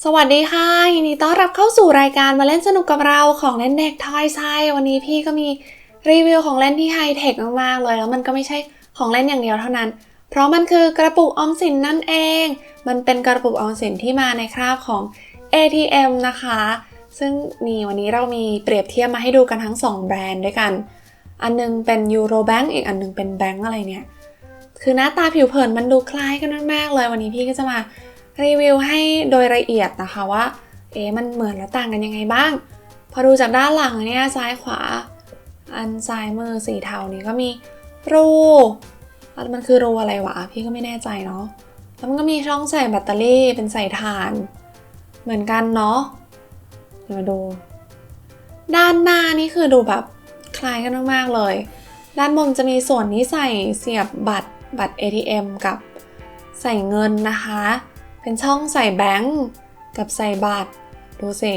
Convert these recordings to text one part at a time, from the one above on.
สวัสดีค่ะยินดีต้อนรับเข้าสู่รายการมาเล่นสนุกกับเราของเล่นเด็กทอยไซวันนี้พี่ก็มีรีวิวของเล่นที่ไฮเทคมากๆเลย แล้วมันก็ไม่ใช่ของเล่นอย่างเดียวเท่านั้น เพราะมันคือกระปุกออมสินนั่นเอง มันเป็นกระปุกออมสินที่มาในคราบของ ATM นะคะ ซึ่งนี่วันนี้เรามีเปรียบเทียบมาให้ดูกันทั้ง 2 แบรนด์ด้วยกัน อันนึงเป็น Eurobank อีกอันนึงเป็นแบงก์อะไรเนี่ย คือหน้าตาผิวเผินมันดูคล้ายกันมากๆเลยวันนี้พี่ก็จะมา รีวิวให้โดยละเอียดนะคะว่า เอ๊ะมันเหมือนและต่างกันยังไงบ้าง พอดูจากด้านหลังเนี่ยซ้ายขวา อันซ้ายมือสีเทานี้ก็มีรูมันคือรูอะไรวะ พี่ก็ไม่แน่ใจเนาะแล้วมันก็มีช่องใส่แบตเตอรี่เป็นใส่ถ่าน เหมือนกันเนาะเดี๋ยวมาดู ด้านหน้านี่คือดูแบบคล้ายกันมากๆเลย ด้านบนจะมีส่วนที่ใส่เสียบบัตรบัตร ATM กับใส่เงินนะคะ เป็นช่องใส่แบงก์กับใส่บัตร ดูสิ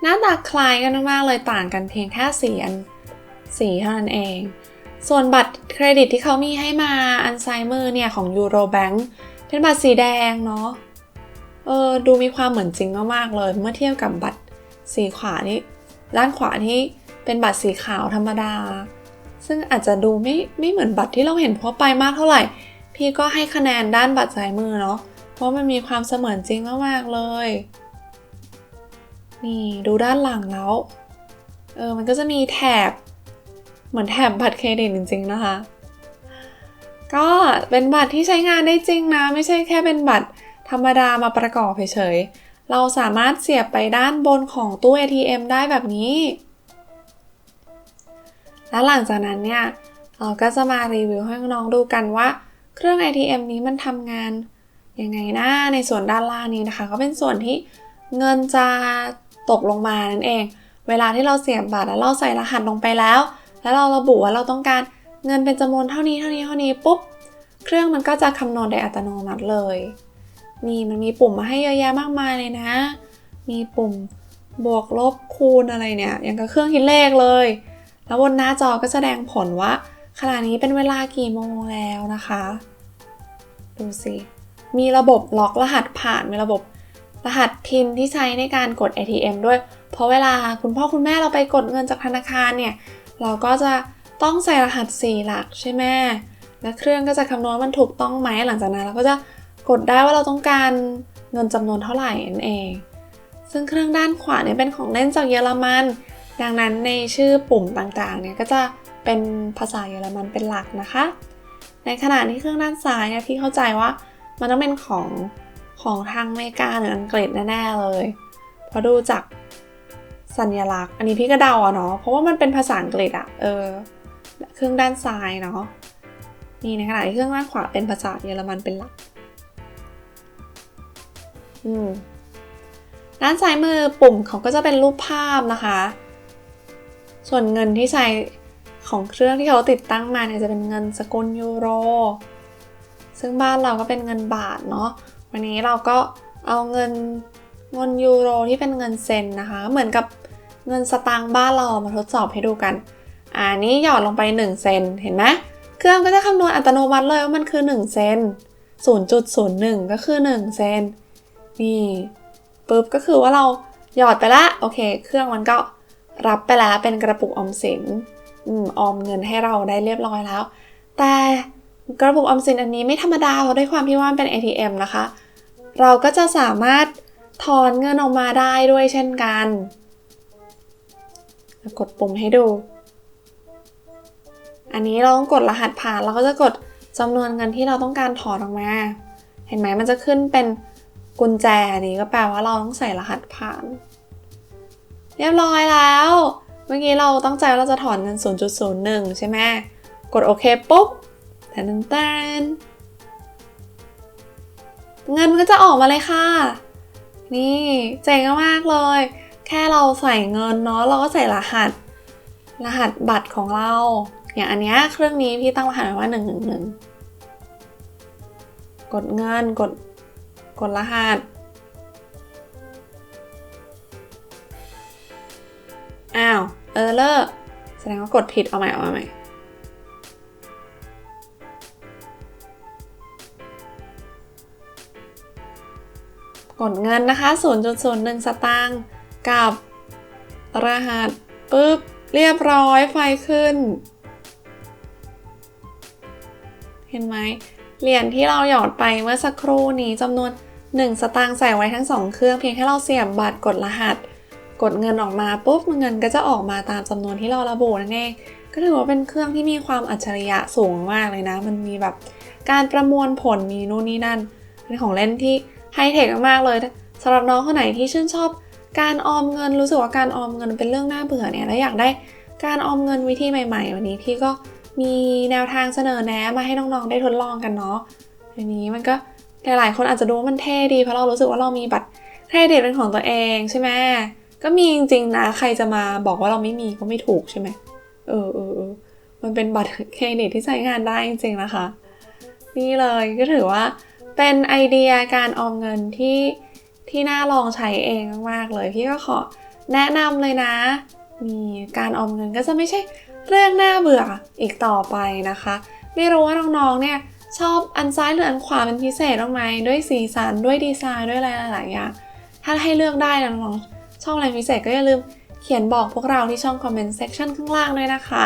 หน้าตาคล้ายกันมากเลยต่างกันเพียงแค่สีอันสีเท่านั้นเอง ส่วนบัตรเครดิตที่เขามีให้มาอันซ้ายมือเนี่ย ของ Eurobank เป็นบัตรสีแดงเนาะ เออ ดูมีความเหมือนจริงมากๆเลย เมื่อเทียบกับบัตรสีขวานี่ด้านขวาที่เป็นบัตรสีขาวธรรมดา ซึ่งอาจจะดูไม่ไม่เหมือนบัตรที่เราเห็นทั่วไปมากเท่าไหร่ พี่ก็ให้คะแนนด้านบัตรซ้ายมือเนาะ เพราะมันมีความเสมือนจริงมากๆเลย นี่ดูด้านหลังแล้ว เออมันก็จะมีแถบ เหมือนแถบบัตรเครดิตจริง ๆ นะคะ ก็เป็นบัตรที่ใช้งานได้จริงนะ ไม่ใช่แค่เป็นบัตรธรรมดามาประกอบเฉยๆ เราสามารถเสียบไปด้านบนของตู้ ATM ได้แบบนี้ แล้วหลังจากนั้นเนี่ย เราก็จะมารีวิวให้น้องดูกันว่า เครื่อง ATM นี้มันทำงานยังไงนะในส่วนด้านล่างนี้นะคะ ก็เป็นส่วนที่เงินจะตกลงมานั่นเอง เวลาที่เราเสียบบัตรแล้วเราใส่รหัสลงไปแล้ว แล้วเราระบุว่าเราต้องการเงินเป็นจำนวนเท่านี้เท่านี้เท่านี้ปุ๊บ เครื่องมันก็จะคำนวณโดยอัตโนมัติเลย นี่มันมีปุ่มมาให้เยอะแยะมากมายเลยนะ มีปุ่มบวกลบคูณอะไรเนี่ยอย่างกับเครื่องคิดเลขเลย แล้วบนหน้าจอก็แสดงผลว่าขณะนี้เป็นเวลากี่โมงแล้วนะคะ ดูสิมีระบบล็อกรหัสผ่านมีระบบรหัสพินที่ใช้ในการกด ATM ด้วย เพราะเวลาคุณพ่อคุณแม่เราไปกดเงินจากธนาคารเนี่ย เราก็จะต้องใส่รหัส 4 หลักใช่ไหมและเครื่องก็จะคำนวณมันถูกต้องไหมหลังจากนั้นเราก็จะกดได้ว่าเราต้องการเงินจำนวนเท่าไหร่นั่นเอง ซึ่งเครื่องด้านขวาเนี่ยเป็นของเล่นจากเยอรมัน ดังนั้นในชื่อปุ่มต่างๆเนี่ยก็จะเป็นภาษาเยอรมันเป็นหลักนะคะ ในขณะที่เครื่องด้านซ้ายเนี่ยพี่เข้าใจว่ามันต้องเป็นของของทางอเมริกาหรืออังกฤษแน่ๆเลยเพราะดูจากสัญลักษณ์ อันนี้พี่ก็เดาอะเนาะเพราะว่ามันเป็นภาษาอังกฤษอะเออเครื่องด้านซ้ายเนาะนี่ในขณะที่เครื่องด้านขวาเป็นภาษาเยอรมันเป็นหลักอืมด้านซ้ายมือปุ่มเขาก็จะเป็นรูปภาพนะคะ ส่วนเงินที่ใช้ ของเครื่องที่เขาติดตั้งมาเนี่ยจะเป็นเงินสกุลยูโร ซึ่งบ้านเราก็เป็นเงินบาทเนาะ วันนี้เราก็เอาเงินเงินยูโรที่เป็นเงินเซนนะคะ เหมือนกับเงินสตางค์บ้านเรามาทดสอบให้ดูกัน อ่านี้หยอดลงไป 1 เซน เห็นไหมเครื่องก็จะคำนวณอัตโนมัติเลยว่ามันคือ 1 เซน 0.01 ก็คือ 1 เซน นี่ปุ๊บก็คือว่าเราหยอดไปละ โอเค เครื่องมันก็รับไปแล้วเป็นกระปุกออมสิน ออมเงินให้เราได้เรียบร้อยแล้ว แต่กระปุกออมสินอันนี้ไม่ธรรมดาเพราะด้วยความที่ว่านเป็น ATM นะคะ เราก็จะสามารถถอนเงินออกมาได้ด้วยเช่นกัน กดปุ่มให้ดู อันนี้เราต้องกดรหัสผ่านเราก็จะกดจำนวนเงินที่เราต้องการถอนออกมา เห็นไหมมันจะขึ้นเป็นกุญแจนี้ก็แปลว่าเราต้องใส่รหัสผ่าน เรียบร้อยแล้ว เมื่อกี้เราตั้งใจเราจะถอนเงิน 0.01 ใช่ไหม กดโอเคปุ๊บแทนแทนเงินก็จะออกมาเลยค่ะ นี่เจ๋งมากเลย แค่เราใส่เงินเนาะเราก็ใส่รหัส รหัสบัตรของเรา อย่างอันเนี้ยเครื่องนี้พี่ตั้งรหัสไว้ว่า 1 1 1 กดเงินกดกดรหัส อ้าว เออเลอร์แสดงว่ากดผิดเอาใหม่เอาใหม่กดเงินนะคะ 0.01 สตางค์กับรหัสปุ๊บ เรียบร้อยไฟขึ้น เห็นไหมเหรียญที่เราหยอดไปเมื่อสักครู่นี้จำนวน 1 สตางค์ใส่ไว้ทั้ง 2 เครื่องเพียงแค่เราเสียบบัตรกดรหัส กดเงินออกมาปุ๊บเงินก็จะออกมาตามจำนวนที่เราระบุนั่นเองก็ถือว่าเป็นเครื่องที่มีความอัจฉริยะสูงมากเลยนะ มันมีแบบการประมวลผลมีนู่นนี่นั่นเป็นของเล่นที่ไฮเทคมากเลยสำหรับน้องคนไหนที่ชื่นชอบ การออมเงินรู้สึกว่าการออมเงินเป็นเรื่องน่าเบื่อเนี่ยและอยากได้การออมเงินวิธีใหม่ ๆ วันนี้พี่ก็มีแนวทางเสนอแนะมาให้น้องๆได้ทดลองกันเนาะทีนี้มันก็หลายๆ คนอาจจะดูว่ามันเท่ดีเพราะเรารู้สึกว่าเรามีบัตรเครดิตเป็นของตัวเองใช่ไหม ก็มีจริงๆนะ ใครจะมาบอกว่าเราไม่มีก็ไม่ถูกใช่ไหมเออเออเออมันเป็นบัตรเครดิตที่ใช้งานได้จริงๆนะคะ นี่เลยก็ถือว่าเป็นไอเดียการออมเงินที่ที่น่าลองใช้เองมากๆเลย พี่ก็ขอแนะนำเลยนะ มีการออมเงินก็จะไม่ใช่เรื่องน่าเบื่ออีกต่อไปนะคะ ไม่รู้ว่าน้องๆเนี่ยชอบอันซ้ายหรืออันขวาเป็นพิเศษบ้างไหมด้วยสีสันด้วยดีไซน์ด้วยอะไรหลายๆอย่างถ้าให้เลือกได้นะน้อง ชอบอะไรพิเศษก็อย่าลืมเขียนบอกพวกเราที่ช่องคอมเมนต์เซ c ชันข้างล่างด้วยนะคะ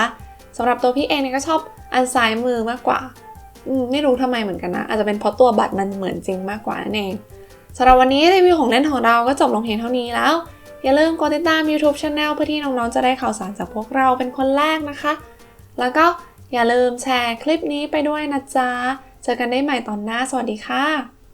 สำหรับตัวพี่เองเนี่ยก็ชอบอันซ้ายมือมากกว่าอไม่รู้ทำไมเหมือนกันนะ อาจจะเป็นเพราะตัวบัตรมันเหมือนจริงมากกว่านั่นเองสำหรับวันนี้รีวิวของเล่นของเราก็จบลงเพียงเท่านี้แล้ว อย่าลืมกดติดตาม YouTube Channel เพื่อที่น้องๆจะได้ข่าวสารจากพวกเราเป็นคนแรกนะคะ แล้วก็อย่าลืมแชร์คลิปนี้ไปด้วยนะจ๊ะ เจอกันได้ใหม่ตอนหน้า สวัสดีค่ะ